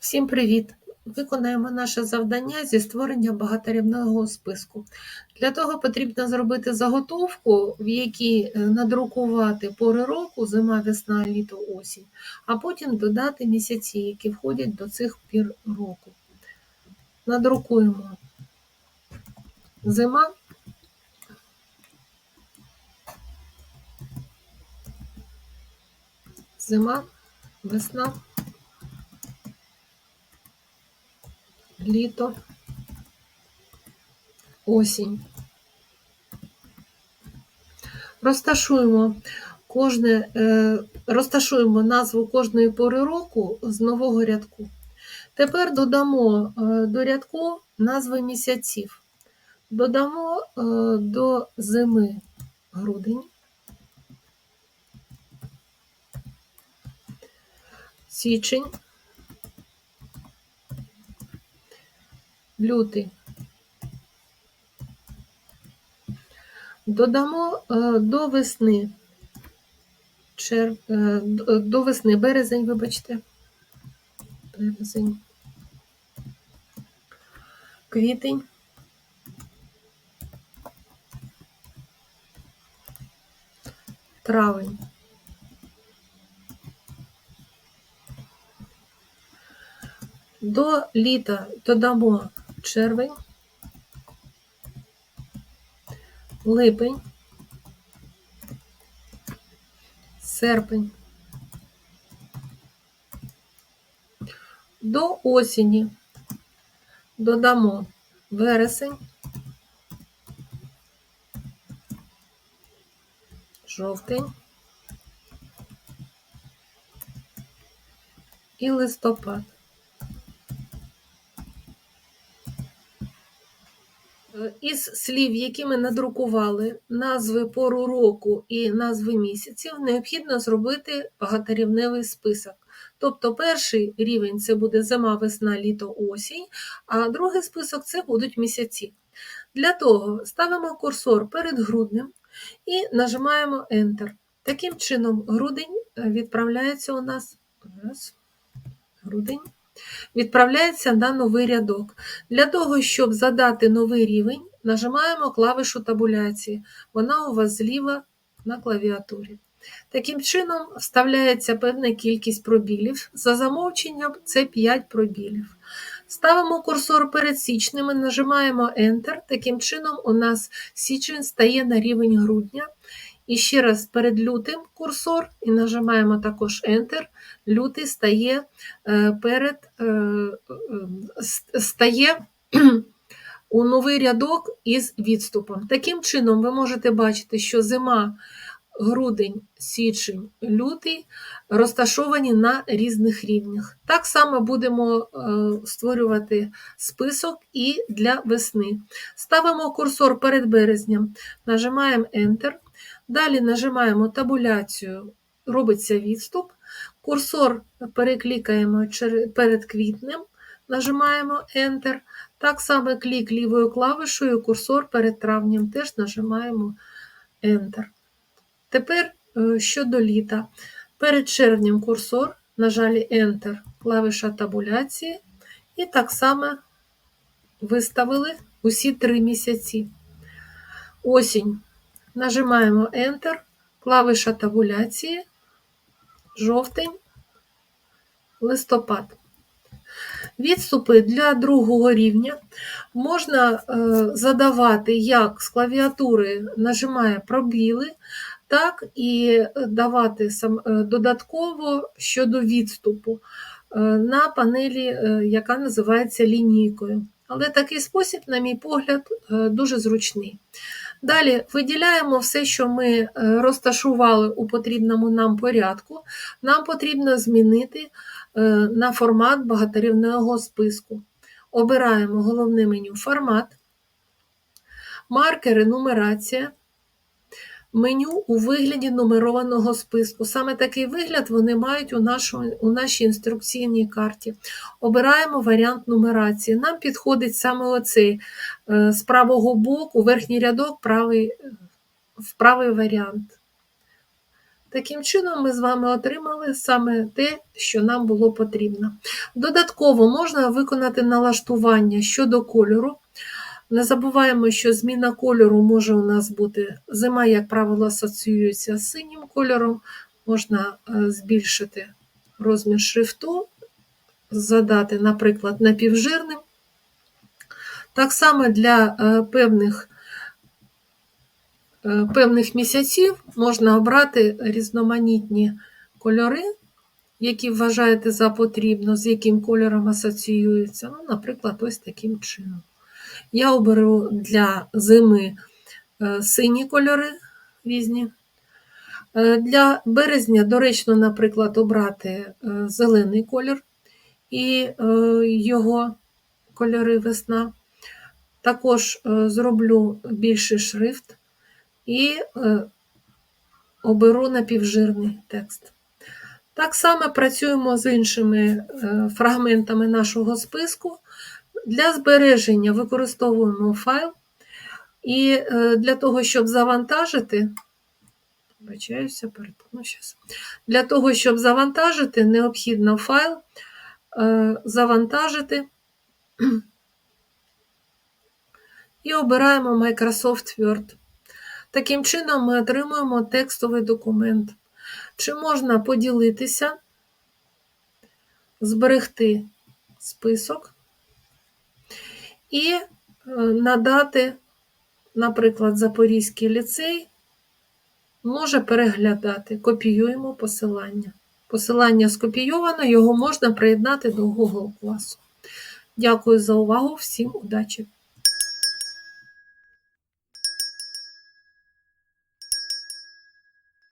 Всім привіт! Виконаємо наше завдання зі створення багаторівного списку. Для того потрібно зробити заготовку, в якій е, надрукувати пори року, зима, весна, літо, осінь, а потім додати місяці, які входять до цих пір року. Надрукуємо зима. Зима, весна. Літо, осінь. Розташуємо кожне, е, розташуємо назву кожної пори року з нового рядку. Тепер додамо е, до рядку назви місяців. Додамо е, до зими грудень, січень. Лютий. Додамо е, до весни, чер... Е, до весни березень, вибачте, березень, квітень, травень. До літа додамо червень, липень, серпень. До осені додамо вересень, жовтень і листопад. Із слів, які ми надрукували, назви пору року і назви місяців, необхідно зробити багаторівневий список. Тобто перший рівень це буде зима, весна, літо, осінь, а другий список це будуть місяці. Для того ставимо курсор перед груднем і нажимаємо Enter. Таким чином, грудень е, відправляється у нас. Грудень відправляється на новий рядок. Для того, щоб задати новий рівень, нажимаємо клавишу табуляції. Вона у вас зліва на клавіатурі. Таким чином, вставляється певна кількість пробілів. За замовченням це 5 пробілів. Ставимо курсор перед січнем і нажимаємо Enter. Таким чином, у нас січень стає на рівень грудня. І ще раз перед лютим курсор і нажимаємо також Enter. Лютий стає е, перед е, стає у новий рядок із відступом. Таким чином, ви можете бачити, що зима, грудень, січень, лютий розташовані на різних рівнях. Так само будемо е, створювати список і для весни. Ставимо курсор перед березням, нажимаємо Enter. Далі нажимаємо табуляцію, робиться відступ. Курсор переклікаємо перед квітнем, нажимаємо Enter. Так само клік лівою клавишою, курсор перед травнем теж нажимаємо Enter. Тепер е, щодо літа. Перед червнем курсор, нажали Enter, клавиша табуляції, і так само виставили усі три місяці. Осінь. Нажимаємо Enter, клавиша табуляції, жовтень, листопад. Відступи для другого рівня можна е, задавати як з клавіатури нажимає пробіли, так і давати е, додатково щодо відступу е, на панелі, яка називається лінійкою. Але такий спосіб, на мій погляд, дуже зручний. Далі виділяємо все, що ми розташували у потрібному нам порядку. Нам потрібно змінити Е, на формат багаторівного списку. Обираємо головне меню Формат, маркери нумерація, меню у вигляді нумерованого списку. Саме такий вигляд вони мають у, нашому, у нашій інструкційній карті. Обираємо варіант нумерації. Нам підходить саме оцей е, з правого боку, верхній рядок, правий, в правий варіант. Таким чином, ми з вами отримали саме те, що нам було потрібно. Додатково можна виконати налаштування щодо кольору. Не забуваємо, що зміна кольору може у нас бути зима, як правило, асоціюється з синім кольором. Можна е, збільшити розмір шрифту, задати, наприклад, напівжирним. Так само для е, певних, е, певних місяців можна обрати різноманітні кольори, які вважаєте за потрібно, з яким кольором асоціюються. Ну, наприклад, ось таким чином. Я оберу для зими е, сині кольори різні. Е, Для березня доречно, наприклад, обрати е, зелений колір і його кольори весна. Також зроблю більший шрифт і оберу напівжирний текст. Так само працюємо з іншими фрагментами нашого списку. Для збереження використовуємо файл, і е, для того, щоб завантажити, вибачаюся, перепину щас. Для того, щоб завантажити, необхідно файл е, завантажити і обираємо Microsoft Word. Таким чином, ми отримуємо текстовий документ. Чи можна поділитися, зберегти список і е, надати, наприклад, Запорізький ліцей може переглядати. Копіюємо посилання. Посилання скопійовано, його можна приєднати до Google класу. Дякую за увагу, всім удачі!